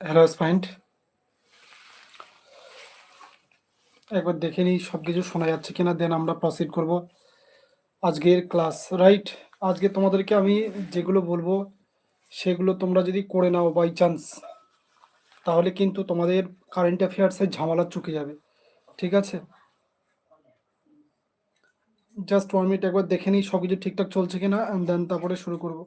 Hello স্পাইন্ট একবার দেখে নিই সব কিছু শোনা যাচ্ছে কিনা দেন আমরা প্রসিড করব আজকের ক্লাস রাইট আজকে তোমাদেরকে আমি যেগুলো বলব, সেগুলো তোমরা যদি করে নাও বাই চান্স তাহলে কিন্তু তোমাদের কারেন্ট অ্যাফেয়ার্সের ঝামেলা চুকে যাবে, ঠিক আছে? জাস্ট ওয়ান মিনিট একবার দেখে নিই সব কিছু ঠিকঠাক চলছে কিনা দেন তারপরে শুরু করব।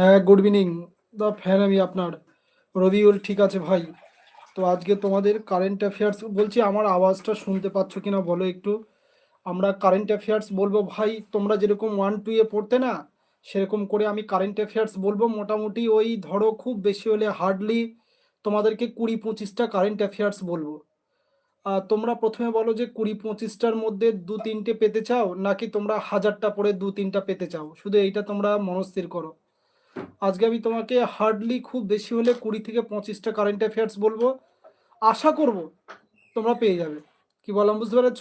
হ্যাঁ গুড ইভিনিং দা ফ্যান আমি আপনার। রবিউল, ঠিক আছে ভাই। তো আজকে তোমাদের কারেন্ট অ্যাফেয়ার্স বলছি আমার আওয়াজটা শুনতে পাচ্ছ কিনা বলো একটু? আমরা কারেন্ট অ্যাফেয়ার্স বলব ভাই, তোমরা যেরকম ওয়ান টু এ পড়তে না, সেরকম করে আমি কারেন্ট অ্যাফেয়ার্স বলব। মোটামুটি ওই ধরো খুব বেশি হলে হার্ডলি তোমাদেরকে কুড়ি পঁচিশটা কারেন্ট অ্যাফেয়ার্স বলব। তোমরা প্রথমে বলো যে কুড়ি পঁচিশটার মধ্যে দু তিনটে পেতে চাও, নাকি তোমরা হাজারটা পরে দু তিনটা পেতে চাও? শুধু এইটা তোমরা মনস্থির করো। আজকে আমি তোমাকে হার্ডলি খুব বেশি হলে কুড়ি থেকে পঁচিশটা কারেন্ট অ্যাফেয়ার্স বলব। আশা করব তোমরা পেয়ে যাবে। কি বললাম, বুঝতে পেরেছ?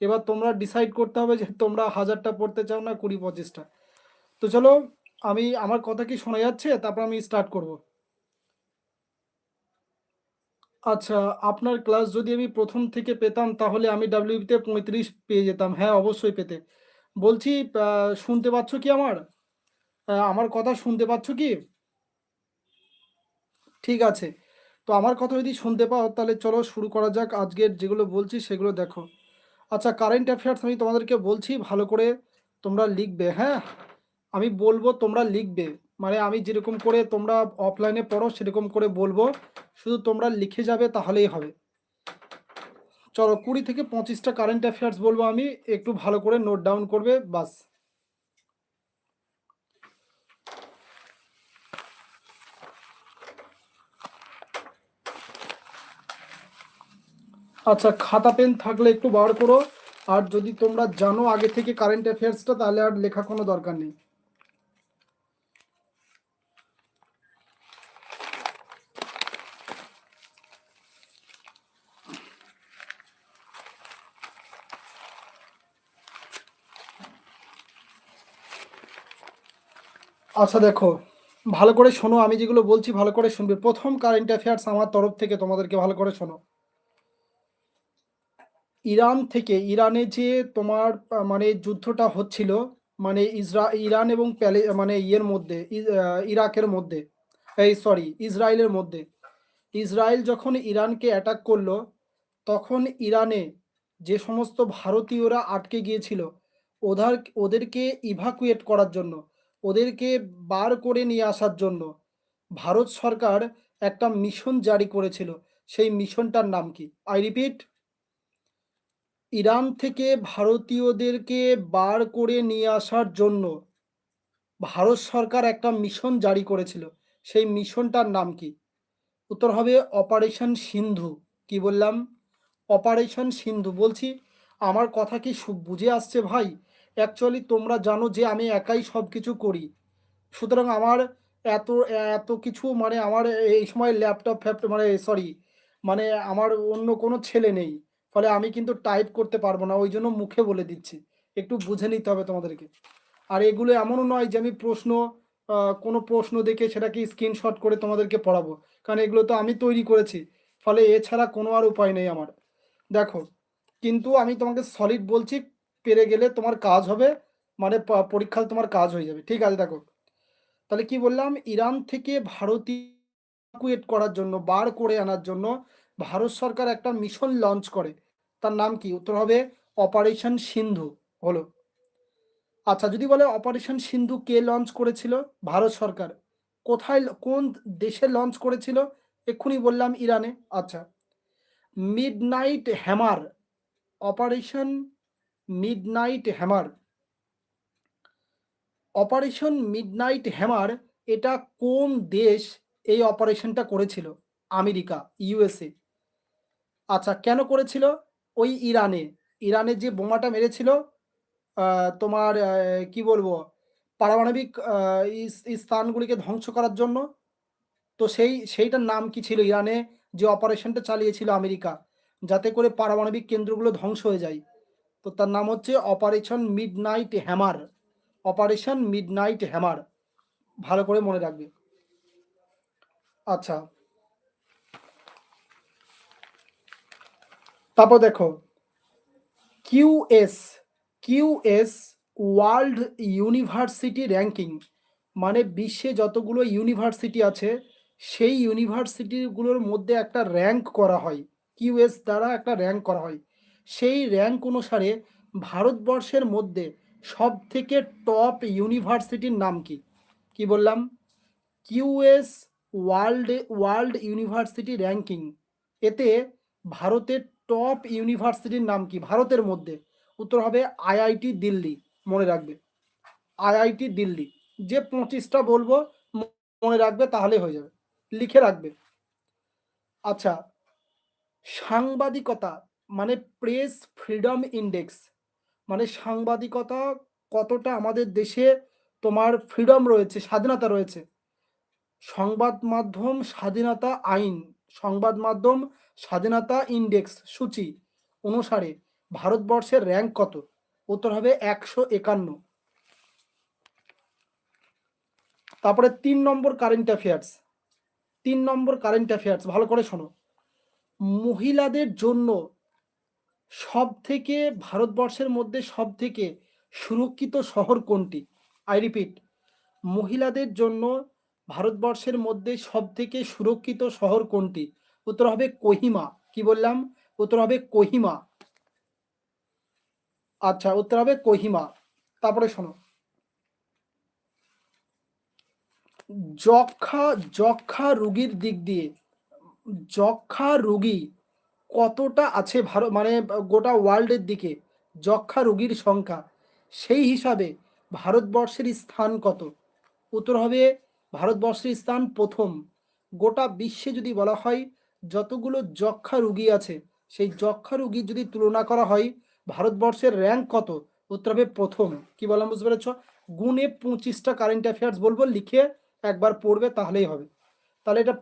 এবার তোমরা ডিসাইড করতে হবে যে তোমরা হাজারটা পড়তে চাও না কুড়ি, পঁচিশটা। তো চলো, আমি, আমার কথা কি শোনা যাচ্ছে? তারপর আমি স্টার্ট করব। আচ্ছা আপনার ক্লাস যদি আমি প্রথম থেকে পেতাম, তাহলে আমি ডাব্লিউবিতে পঁয়ত্রিশ পেয়ে যেতাম। হ্যাঁ অবশ্যই পেতে। বলছি শুনতে পাচ্ছ কি আমার? আমার কথা শুনতে পাচ্ছ কি? ঠিক আছে। তো আমার কথা যদি শুনতে পাও, তাহলে চলো শুরু করা যাক। আজকের যেগুলো বলছি, সেগুলো দেখো। আচ্ছা কারেন্ট অ্যাফেয়ার্স আমি তোমাদেরকে বলছি, ভালো করে তোমরা লিখবে হ্যাঁ? আমি বলব তোমরা লিখবে। মানে আমি যেরকম করে তোমরা অফলাইনে পড়ো, সেরকম করে বলব। শুধু তোমরা লিখে যাবে, তাহলেই হবে। চলো, কুড়ি থেকে পঁচিশটা কারেন্ট অ্যাফেয়ার্স বলব আমি। একটু ভালো করে নোট ডাউন করবে, বাস। আচ্ছা খাতা, পেন থাকলে একটু বার করো। আর যদি তোমরা জানো আগে থেকে কারেন্ট অ্যাফেয়ার্সটা তাহলে আর লেখা কোনো দরকার নেই। আচ্ছা দেখো, ভালো করে শোনো, আমি যেগুলো বলছি ভালো করে শুনবে। প্রথম কারেন্ট অ্যাফেয়ার্স আমার তরফ থেকে, তোমাদেরকে ভালো করে শোনো। ইরান থেকে, ইরানে যে তোমার মানে যুদ্ধটা হচ্ছিল মানে ইসরা, ইরান এবং প্যালে মানে ইয়ের মধ্যে ইরাকের মধ্যে, এই সরি ইসরায়েলের মধ্যে, ইসরায়েল যখন ইরানকে অ্যাটাক করল, তখন ইরানে যে সমস্ত ভারতীয়রা আটকে গিয়েছিল, ওধার, ওদেরকে ইভাকুয়েট করার জন্য, ওদেরকে বার করে নিয়ে আসার জন্য, ভারত সরকার একটা মিশন জারি করেছিল, সেই মিশনটার নাম কি? আই রিপিট ইরান থেকে ভারতীয়দেরকে বার করে নিয়ে আসার জন্য ভারত সরকার একটা মিশন জারি করেছিল। সেই মিশনটার নাম কি? উত্তর হবে অপারেশন সিন্ধু। কি বললাম? অপারেশন সিন্ধু। বলছি, আমার কথা কি বুঝে আসছে ভাই? অ্যাকচুয়ালি তোমরা জানো যে আমি একাই সব কিছু করি। সুতরাং আমার এত এত কিছু মানে আমার এই সময় ল্যাপটপ ফ্যাপটপ মানে সরি মানে আমার অন্য কোনো ছেলে নেই। ফলে আমি কিন্তু টাইপ করতে পারব না ওই জন্য মুখে বলে দিচ্ছি। একটু বুঝে নিতে হবে তোমাদেরকে। আর এগুলো এমনও নয় যে আমি প্রশ্ন কোনো প্রশ্ন দেখে সেটাকে স্ক্রিনশট করে তোমাদেরকে পড়াবো। কারণ এগুলো তো আমি তৈরি করেছি। ফলে এছাড়া কোনো আর উপায় নেই আমার। দেখো, কিন্তু আমি তোমাকে সলিড বলছি, পেরে গেলে তোমার কাজ হবে মানে পরীক্ষায় তোমার কাজ হয়ে যাবে। ঠিক আছে, দেখো। তাহলে কি বললাম? ইরান থেকে ভারতীয় করার জন্য, বার করে আনার জন্য, ভারত সরকার একটা মিশন লঞ্চ করে। তার নাম কি? উত্তর হবে অপারেশন সিন্ধু। হলো। আচ্ছা যদি বলে অপারেশন সিন্ধু কে লঞ্চ করেছিল? ভারত সরকার। কোথায় কোন দেশে লঞ্চ করেছিল? এক্ষুনি বললাম ইরানে। আচ্ছা। Midnight hammer. Operation midnight hammer. Operation midnight hammer, এটা কোন দেশ এই অপারেশনটা করেছিল? America, USA. আচ্ছা কেন করেছিল? ওই ইরানে ইরানে যে বোমাটা মেরেছিল তোমার কি বলব, পারমাণবিক স্থানগুলিকে ধ্বংস করার জন্য। তো সেই, সেইটার নাম কি ছিল ইরানে? যে অপারেশনটা চালিয়েছিল আমেরিকা, যাতে করে পারমাণবিক কেন্দ্রগুলো ধ্বংস হয়ে যায়। তো তার নাম হচ্ছে operation midnight hammer, operation midnight hammer. ভালো করে মনে রাখবে। আচ্ছা। তারপর দেখো QS QS world university ranking মানে বিশ্বে যতগুলো ইউনিভার্সিটি আছে, সেই ইউনিভার্সিটিগুলোর মধ্যে একটা র্যাঙ্ক করা হয় কিউএস দ্বারা একটা র্যাঙ্ক করা হয়। সেই র্যাঙ্ক অনুসারে ভারতবর্ষের মধ্যে সব থেকে টপ ইউনিভার্সিটির নাম কি? কি বললাম? QS world world university ranking এতে ভারতের টপ ইউনিভার্সিটির নাম কি? ভারতের মধ্যে। উত্তর হবে আইআইটি দিল্লি, মনে রাখবে। আইআইটি দিল্লি। যে পঁচিশটা বলব, মনে রাখবে তাহলে হয়ে যাবে। লিখে রাখবে। আচ্ছা সাংবাদিকতা মানে প্রেস ফ্রিডম ইন্ডেক্স। মানে সাংবাদিকতা কতটা আমাদের দেশে তোমার ফ্রিডম রয়েছে, স্বাধীনতা রয়েছে? সংবাদ মাধ্যম, স্বাধীনতা আইন সংবাদ মাধ্যম স্বাধীনতা ইন্ডেক্স সূচি অনুসারে ভারতবর্ষের র্যাঙ্ক কত? উত্তর হবে একশো একান্ন। তারপরে তিন নম্বর কারেন্ট অ্যাফেয়ার্স তিন নম্বর কারেন্ট অ্যাফেয়ার্স ভালো করে শোনো। মহিলাদের জন্য সব থেকে ভারতবর্ষের মধ্যে সব থেকে সুরক্ষিত শহর কোনটি? আই রিপিট মহিলাদের জন্য ভারতবর্ষের মধ্যে সব থেকে সুরক্ষিত শহর কোনটি? উত্তর হবে কোহিমা। কি বললাম? উত্তর হবে কোহিমা। আচ্ছা উত্তর হবে কোহিমা। তারপরে শোনো। যক্ষা যক্ষা রোগীর দিক দিয়ে যক্ষা রোগী কতটা আছে ভারত মানে গোটা ওয়ার্ল্ডের দিকে? যক্ষা রোগীর সংখ্যা। সেই হিসাবে ভারতবর্ষের স্থান কত? উত্তর হবে ভারতবর্ষের স্থান প্রথম। গোটা বিশ্বে যদি বলা হয়, যতগুলো যক্ষা রুগী আছে, সেই যক্ষা রোগীর যদি তুলনা করা হয়, ভারতবর্ষের র্যাঙ্ক কত? উত্তর হবে প্রথম। কি বললাম বুঝতে পেরেছ? গুণে পঁচিশটা কারেন্ট অ্যাফেয়ার্স বলব, লিখে একবার পড়বে তাহলেই হবে। তাহলে এটা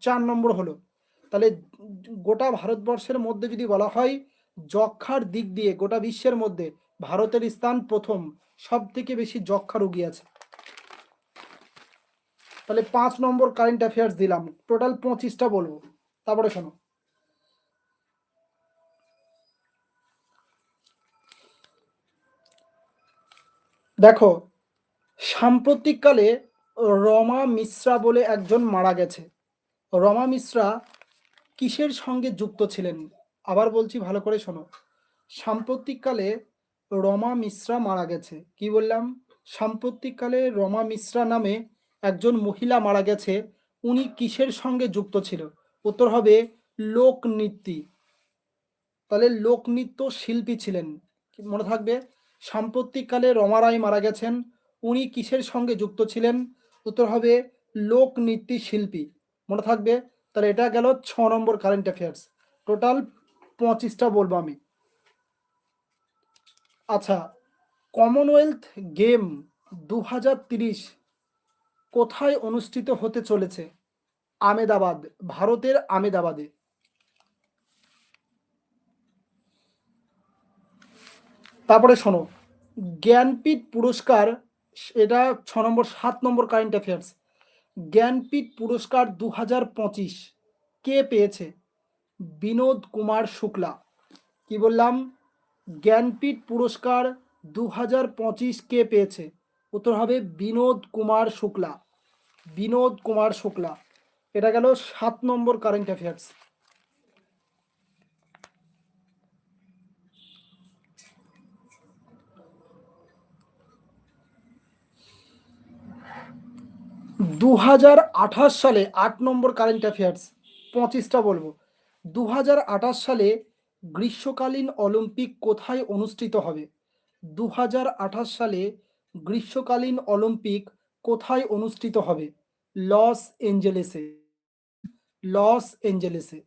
চার নম্বর হলো। তাহলে গোটা ভারতবর্ষের মধ্যে যদি বলা হয় যক্ষার দিক দিয়ে গোটা বিশ্বের মধ্যে ভারতের স্থান প্রথম। সব থেকে বেশি যক্ষা রুগী আছে। তাহলে পাঁচ নম্বর কারেন্ট অ্যাফেয়ার্স দিলাম। টোটাল পঁচিশটা বলব। তারপরে শোনো। দেখো, সাম্প্রতিককালে রমা মিশ্রা বলে একজন মারা গেছে। রমা মিশ্রা কিসের সঙ্গে যুক্ত ছিলেন? আবার বলছি, ভালো করে শোনো। সাম্প্রতিককালে রমা মিশ্রা মারা গেছে। কি বললাম? সাম্প্রতিককালে রমা মিশ্রা নামে একজন মহিলা মারা গেছে, উনি কিসের সঙ্গে যুক্ত ছিল? উত্তর হবে, লোকনৃত্যি। তাহলে লোকনৃত্য শিল্পী ছিলেন। মনে থাকবে? সাম্প্রতিককালে রমা রায় মারা গেছেন, উনি কিসের সঙ্গে যুক্ত ছিলেন? উত্তর হবে, লোকনৃত্যি শিল্পী। মনে থাকবে? তাহলে এটা গেল ছ নম্বর কারেন্ট অ্যাফেয়ার্স টোটাল পঁচিশটা বলব আমি। আচ্ছা কমনওয়েলথ গেম দু হাজার কোথায় অনুষ্ঠিত হতে চলেছে? আমেদাবাদ, ভারতের আমেদাবাদে। তারপরে শোনো, জ্ঞানপীঠ পুরস্কার, এটা ছ নম্বর, সাত নম্বর কারেন্ট অ্যাফেয়ার্স জ্ঞানপীঠ পুরস্কার দু হাজার পঁচিশ, কে পেয়েছে? বিনোদ কুমার শুক্লা। কি বললাম? জ্ঞানপীঠ পুরস্কার দু হাজার পঁচিশ, কে পেয়েছে? উত্তর হবে বিনোদ কুমার শুক্লা। বিনোদ কুমার শুক্লা। এটা গেল সাত নম্বর কারেন্ট অ্যাফেয়ার্স দু হাজার আঠাশ সালে আট নম্বর কারেন্ট অ্যাফেয়ার্স পঁচিশটা বলব। দু হাজার আঠাশ সালে গ্রীষ্মকালীন অলিম্পিক কোথায় অনুষ্ঠিত হবে? দু হাজার আঠাশ সালে গ্রীষ্মকালীন অলিম্পিক কোথায় অনুষ্ঠিত হবে? লস এঞ্জেলেসে। লস এঞ্জেলেসে।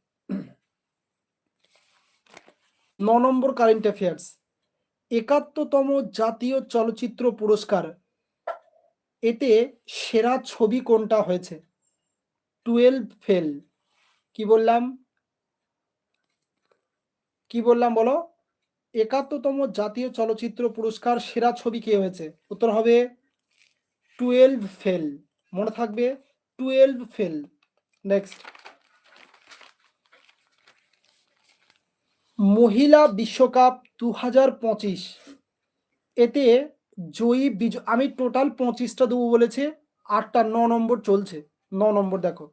ন নম্বর কারেন্ট অ্যাফেয়ার্স। একাত্তরতম জাতীয় চলচ্চিত্র পুরস্কার। এতে সেরা ছবি কোনটা হয়েছে? Twelve fail. কি বললাম? কি বললাম বলো? একাত্তরতম জাতীয় চলচ্চিত্র পুরস্কার সেরা ছবি কে হয়েছে? উত্তর হবে টুয়েলভ ফেল। মনে থাকবে টুয়েলভ ফেল। নেক্সট মহিলা বিশ্বকাপ দু হাজার পঁচিশ। এতে জয়ী বিজ আমি টোটাল পঁচিশটা দেবো বলেছে, আটটা ন নম্বর চলছে। ন নম্বর দেখো।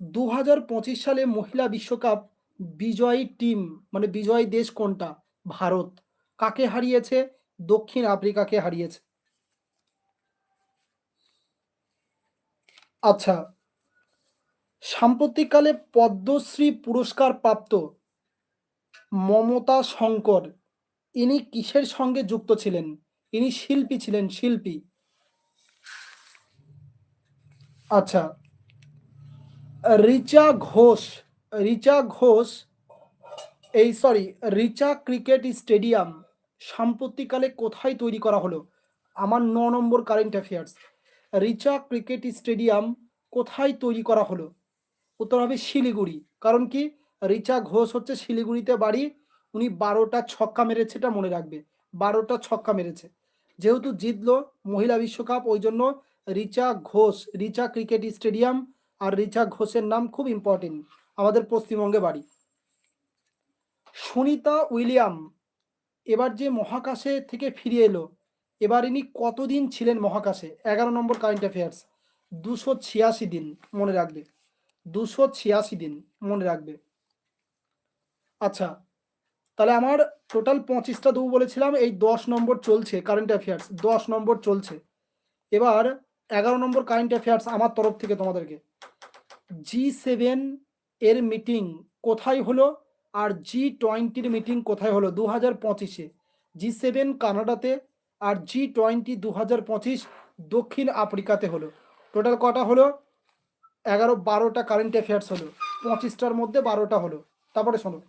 দু হাজার পঁচিশ সালে মহিলা বিশ্বকাপ বিজয়ী টিম মানে বিজয়ী দেশ কোনটা? ভারত। কাকে হারিয়েছে? দক্ষিণ আফ্রিকাকে হারিয়েছে। আচ্ছা সাম্প্রতিককালে পদ্মশ্রী পুরস্কার প্রাপ্ত মমতা শঙ্কর, ইনি কিসের সঙ্গে যুক্ত ছিলেন? ইনি শিল্পী ছিলেন, শিল্পী। আচ্ছা রিচা ঘোষ রিচা ঘোষ এই সরি রিচা ক্রিকেট স্টেডিয়াম সাম্প্রতিককালে কোথায় তৈরি করা হলো? আমার ন নম্বর current affairs Richa cricket stadium কোথায় তৈরি করা হলো? উত্তর হবে শিলিগুড়ি। কারণ কি? রিচা ঘোষ হচ্ছে শিলিগুড়িতে বাড়ি, উনি বারোটা ছক্কা মেরেছে, এটা মনে রাখবে। বারোটা ছক্কা মেরেছে। যেহেতু জিতলো মহিলা বিশ্বকাপ, ওই জন্য রিচা ঘোষ, রিচা ক্রিকেট স্টেডিয়াম আর রিচা ঘোষের নাম খুব ইম্পর্টেন্ট আমাদের পশ্চিমবঙ্গে বাড়ি। সুনিতা উইলিয়াম, এবার যে মহাকাশে থেকে ফিরে এলো, এবার ইনি কতদিন ছিলেন মহাকাশে? এগারো নম্বর কারেন্ট অ্যাফেয়ার্স। দুশো ছিয়াশি দিন মনে রাখবে। দুশো ছিয়াশি দিন মনে রাখবে। আচ্ছা তাহলে আমার টোটাল পঁচিশটা দেবো বলেছিলাম, এই দশ নম্বর চলছে কারেন্ট অ্যাফেয়ার্স, দশ নম্বর চলছে। এবার এগারো নম্বর কারেন্ট অ্যাফেয়ার্স আমার তরফ থেকে তোমাদেরকে। জি সেভেন এর মিটিং কোথায় হলো? আর জি টোয়েন্টির মিটিং কোথায় হলো? দু হাজার পঁচিশে। জি সেভেন কানাডাতে আর জি টোয়েন্টি দু হাজার পঁচিশ দক্ষিণ আফ্রিকাতে হলো। টোটাল কটা হলো? এগারো বারোটা কারেন্ট অ্যাফেয়ার্স হলো। পঁচিশটার মধ্যে বারোটা হলো। তারপরে শোনো।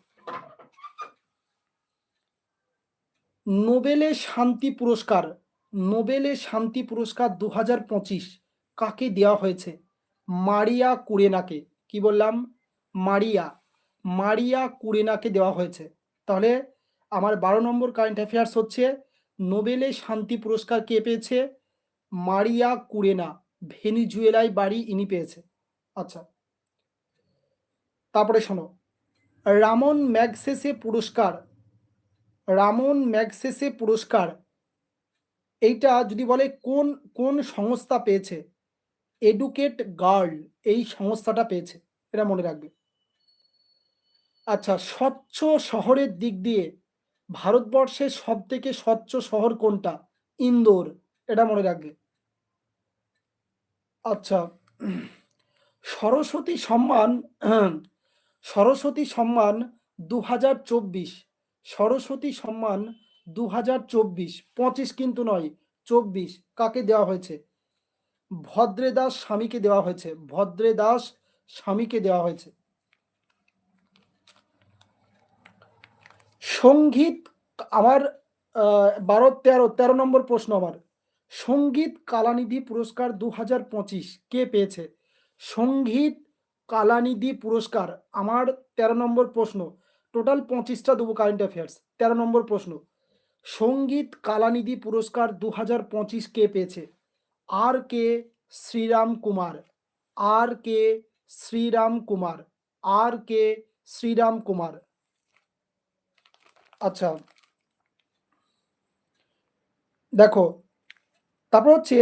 নোবেলে শান্তি পুরস্কার। নোবেলে শান্তি পুরস্কার দু হাজার পঁচিশ কাকে দেওয়া হয়েছে? মারিয়া কুরেনাকে। কি বললাম? মারিয়া। মারিয়া কুরেনাকে দেওয়া হয়েছে। তাহলে আমার বারো নম্বর কারেন্ট অ্যাফেয়ার্স হচ্ছে, নোবেলে শান্তি পুরস্কার কে পেয়েছে? মারিয়া কুরেনা, ভেনিজুয়েলায় বাড়ি ইনি পেয়েছে। আচ্ছা তারপরে শোনো। রামন ম্যাগসেসে পুরস্কার, রামন ম্যাগসেসে পুরস্কার, এইটা যদি বলে কোন কোন সংস্থা পেয়েছে? এডুকেট গার্ল, এই সংস্থাটা পেয়েছে, এটা মনে রাখবে। আচ্ছা স্বচ্ছ শহরের দিক দিয়ে ভারতবর্ষের সব থেকে স্বচ্ছ শহর কোনটা? ইন্দোর, এটা মনে রাখবে। আচ্ছা সরস্বতী সম্মান সরস্বতী সম্মান দু হাজার চব্বিশ, সরস্বতী সম্মান দু হাজার চব্বিশ, পঁচিশ কিন্তু নয়, চব্বিশ, কাকে দেওয়া হয়েছে? ভদ্রে দাস স্বামীকে দেওয়া হয়েছে ভদ্রে দাস স্বামীকে দেওয়া হয়েছে। সংগীত আমার বারো, তেরো তেরো নম্বর প্রশ্ন আমার। সংগীত কালানিধি পুরস্কার দু হাজার পঁচিশ কে পেয়েছে? সংগীত কালানিধি পুরস্কার আমার তেরো নম্বর প্রশ্ন। টোটাল পঁচিশটা দেবো কারেন্ট অ্যাফেয়ার্স তেরো নম্বর প্রশ্ন। সংগীত কালানিধি পুরস্কার দু হাজার পঁচিশ কে পেয়েছে? আর কে শ্রীরাম কুমার, আর কে শ্রীরাম কুমার, আর কে শ্রীরাম কুমার। আচ্ছা। দেখো, তারপর হচ্ছে,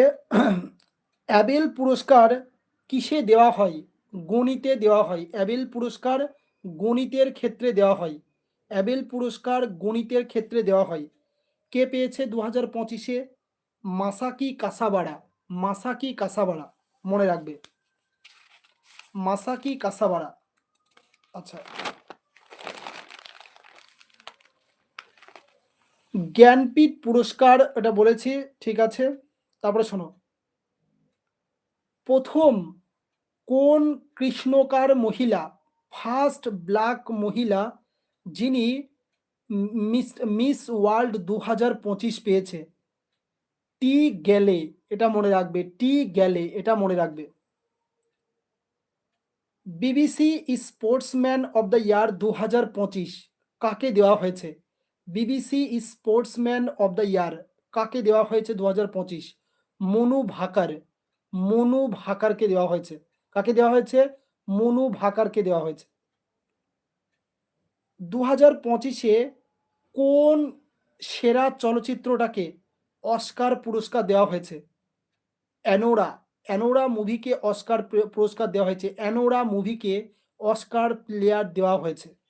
অ্যাবেল পুরস্কার কিসে দেওয়া হয়? গণিতে দেওয়া হয়। অ্যাবেল পুরস্কার গণিতের ক্ষেত্রে দেওয়া হয়। অ্যাবেল পুরস্কার গণিতের ক্ষেত্রে দেওয়া হয়। কে পেয়েছে দু হাজার পঁচিশে? Masaki Kasabara. Masaki Kasabara. মনে রাখবে। Masaki Kasabara. আচ্ছা। জ্ঞানপীঠ পুরস্কার, এটা বলেছি, ঠিক আছে? তারপরে শোনো। প্রথম কোন কৃষ্ণকার মহিলা ফার্স্ট ব্ল্যাক মহিলা, যিনি মিস মিস ওয়ার্ল্ড দু হাজার পঁচিশ পেয়েছে? টি গেলে এটা মনে রাখবে, টি গেলে এটা মনে রাখবে। BBC sportsman of the year দু হাজার পঁচিশ, কাকে দেওয়া হয়েছে? BBC sportsman of the year কাকে দেওয়া হয়েছে দু হাজার পঁচিশ? মনু ভাকার। মনু ভাকারকে দেওয়া হয়েছে। কাকে দেওয়া হয়েছে? মনু ভাকারকে দেওয়া হয়েছে। দু হাজার পঁচিশে কোন সেরা চলচ্চিত্রটাকে অস্কার পুরস্কার দেওয়া হয়েছে? অ্যানোরা। অ্যানোরা মুভিকে অস্কার পুরস্কার দেওয়া হয়েছে। অ্যানোরা মুভিকে অস্কার প্লেয়ার দেওয়া হয়েছে।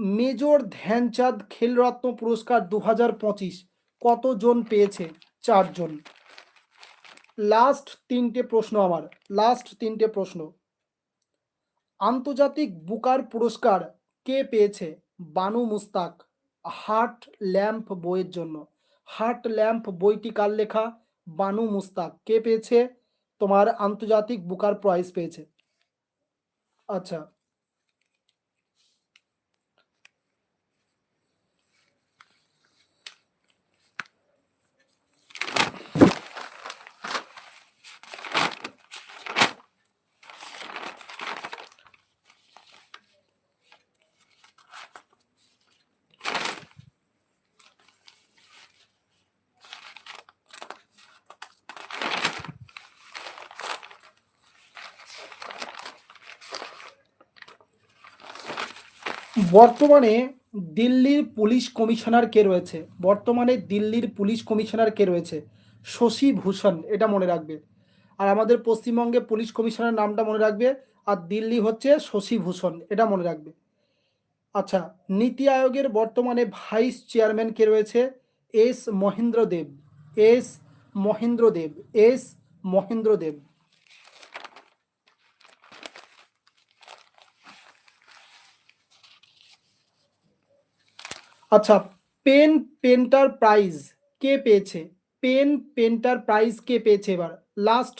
মেজর ধ্যানচাঁদ খেলরত্ন পুরস্কার দু হাজার পঁচিশ কতজন পেয়েছে? চারজন। লাস্ট তিনটে প্রশ্ন আমার, লাস্ট তিনটে প্রশ্ন। আন্তর্জাতিক বুকার পুরস্কার কে পেয়েছে? বানু মুস্তাক। হার্ট ল্যাম্প বইয়ের জন্য। হার্ট ল্যাম্প বইটি কার লেখা? বানু মুস্তাক। কে পেয়েছে? তোমার আন্তর্জাতিক বুকার প্রাইজ পেয়েছে। আচ্ছা বর্তমানে দিল্লির পুলিশ কমিশনার কে রয়েছে? বর্তমানে দিল্লির পুলিশ কমিশনার কে রয়েছে? শশী ভূষণ, এটা মনে রাখবে। আর আমাদের পশ্চিমবঙ্গে পুলিশ কমিশনার নামটা মনে রাখবে, আর দিল্লি হচ্ছে শশী ভূষণ, এটা মনে রাখবে। আচ্ছা নীতি আয়োগের বর্তমানে ভাইস চেয়ারম্যান কে রয়েছে? S Mahendra Dev, S Mahendra Dev, S Mahendra Dev. আচ্ছা পেন, পেন্টার প্রাইজ কে পেয়েছে? পেন, পেন্টার প্রাইজ কে পেয়েছে এবার? লাস্ট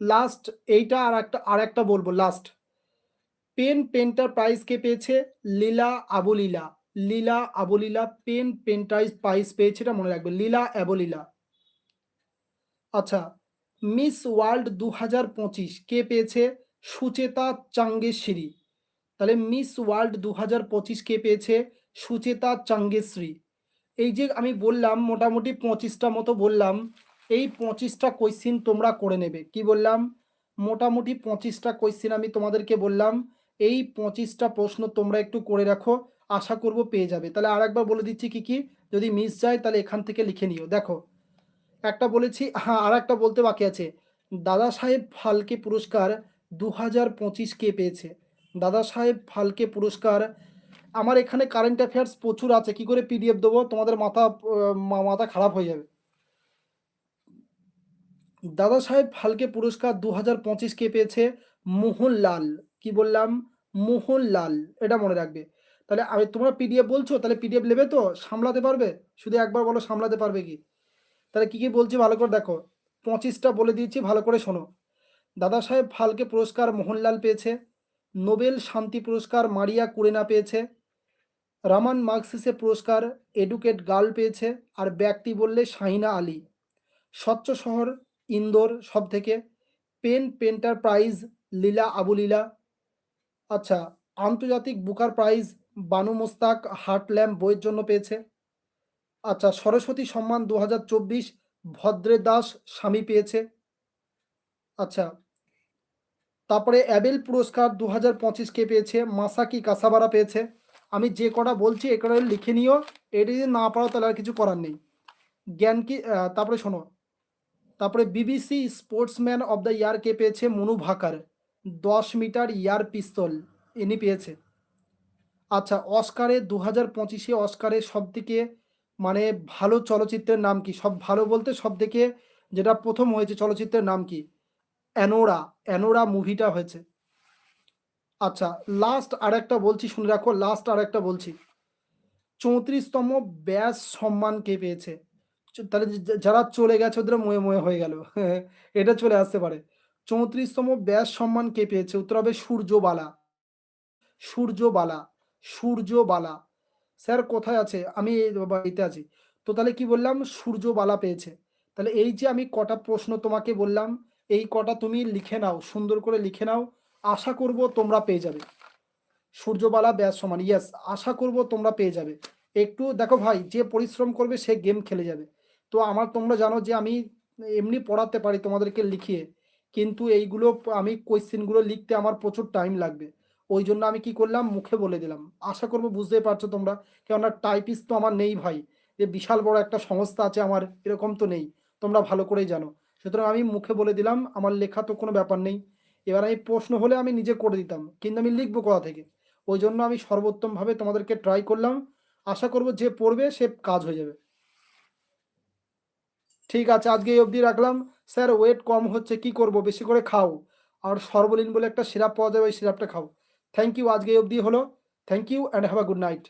লাস্ট, এইটা আর একটা আর একটা বলব, লাস্ট। পেন, পেন্টার প্রাইজ কে পেয়েছে? Leila Aboulela. লীলা আবলীলা, পেন পেন্টাইজ প্রাইজ পেয়েছে এটা মনে রাখবে। লীলা অ্যাবলীলা আচ্ছা মিস ওয়ার্ল্ড দু হাজার পঁচিশ কে পেয়েছে? সুচেতা চাঙ্গেশ্বরী তাহলে মিস ওয়ার্ল্ড দু হাজার পঁচিশ কে পেয়েছে? সুচেতা চাঙ্গেশ্রী। এই যে আমি বললাম, মোটামুটি পঁচিশটা মতো বললাম, এই পঁচিশটা কোয়েশ্চিন তোমরা করে নেবে। কি বললাম? মোটামুটি পঁচিশটা কোয়েশ্চিন আমি তোমাদেরকে বললাম, এই পঁচিশটা প্রশ্ন তোমরা একটু করে রাখো, আশা করব পেয়ে যাবে। তাহলে আর একবার বলে দিচ্ছি কি কি? যদি মিস যায়, তাহলে এখান থেকে লিখে নিও। দেখো, একটা বলেছি হ্যাঁ আর একটা বলতে বাকি আছে। দাদা সাহেব ফালকে পুরস্কার দু হাজার পঁচিশ কে পেয়েছে? দাদা সাহেব ফালকে পুরস্কার আমার এখানে কারেন্ট অ্যাফেয়ার্স প্রচুর আছে, কি করে পিডিএফ দেবো? তোমাদের মাথা মাথা খারাপ হয়ে যাবে। দাদা সাহেব ফালকে পুরস্কার দু হাজার পঁচিশ কে পেয়েছে? মোহনলাল। কি বললাম? মোহনলাল। এটা মনে রাখবে। তাহলে আমি, তোমরা পিডিএফ বলছো, তাহলে পিডিএফ নেবে তো? সামলাতে পারবে? শুধু একবার বলো, সামলাতে পারবে কি? তাহলে কি কি বলছি ভালো করে দেখো। পঁচিশটা বলে দিয়েছি, ভালো করে শোনো। দাদা সাহেব ফালকে পুরস্কার মোহনলাল পেয়েছে। নোবেল শান্তি পুরস্কার মারিয়া কুরেনা পেয়েছে। রামান মার্কসিসে পুরস্কার এডুকেট গার্ল পেয়েছে আর ব্যক্তি বললে শাহিনা আলী। স্বচ্ছ শহর, ইন্দোর সব থেকে PEN Pinter prize, Leila Aboulela আচ্ছা আন্তর্জাতিক Booker prize, Banu Mushtaq heart lamp বইয়ের জন্য পেয়েছে। আচ্ছা সরস্বতী সম্মান দু হাজার চব্বিশ, ভদ্রে দাস স্বামী পেয়েছে। আচ্ছা তারপরে অ্যাবেল পুরস্কার দু হাজার পঁচিশ কে পেয়েছে, মাসাকি কাসাবারা পেয়েছে। আমি যে কটা বলছি, এ কটা লিখে নিও এটা যদি না পারো, তাহলে আর কিছু করার নেই। জ্ঞান কি তারপরে শোনো। তারপরে BBC sportsman of the year কে পেয়েছে মনু ভাকার। দশ মিটার ইয়ার পিস্তল ইনি পেয়েছে। আচ্ছা অস্কারে দু হাজার পঁচিশে অস্কারে সব থেকে মানে ভালো চলচ্চিত্রের নাম কি? সব ভালো বলতে সব থেকে যেটা প্রথম হয়েছে চলচ্চিত্রের নাম কি? অ্যানোরা। অ্যানোরা মুভিটা হয়েছে। আচ্ছা লাস্ট আর একটা বলছি, শুনে রাখো লাস্ট আর একটা বলছি। চৌত্রিশতম ব্যাস সম্মান কে পেয়েছে? তাহলে যারা চলে গেছে ওদের ময়ে ময়ে হয়ে গেল। এটা চলে আসতে পারে। চৌত্রিশতম ব্যাস সম্মান কে পেয়েছে? উত্তর হবে সূর্যবালা। সূর্যবালা। সূর্যবালা। স্যার, কোথায় আছে? আমি বাড়িতে আছি। তো তাহলে কি বললাম? সূর্যবালা পেয়েছে। তাহলে এই যে আমি কটা প্রশ্ন তোমাকে বললাম, এই কটা তুমি লিখে নাও, সুন্দর করে লিখে নাও। আশা করব তোমরা পেয়ে যাবে। সূর্যবালা ব্যাস সমান ইয়েস আশা করব তোমরা পেয়ে যাবে। একটু দেখো ভাই, যে পরিশ্রম করবে সে গেম খেলে যাবে। তো আমার তোমরা জানো যে আমি এমনি পড়াতে পারি তোমাদেরকে লিখিয়ে, কিন্তু এইগুলো আমি কোয়েশ্চেনগুলো লিখতে আমার প্রচুর টাইম লাগবে। ওই জন্য আমি কি করলাম, মুখে বলে দিলাম। আশা করব বুঝতেই পারছ তোমরা, কেননা টাইপিস্ট তো আমার নেই ভাই। যে বিশাল বড় একটা সংস্থা আছে আমার, এরকম তো নেই। তোমরা ভালো করেই জানো। সুতরাং আমি মুখে বলে দিলাম, আমার লেখা তো কোনো ব্যাপার নেই। এবার আমি প্রশ্ন হলে আমি নিজে করে দিতাম, কিন্তু আমি লিখব কোথা থেকে? ওই জন্য আমি সর্বোত্তমভাবে তোমাদেরকে ট্রাই করলাম। আশা করব যে পড়বে, সে কাজ হয়ে যাবে। ঠিক আছে, আজকে এই অবধি রাখলাম। স্যার ওয়েট কম হচ্ছে, কি করব? বেশি করে খাও। আর সর্বলীন বলে একটা সিরাপ পাওয়া যাবে, ওই সিরাপটা খাও। থ্যাংক ইউ আজকে এই অবধি হলো। Thank you and have a good night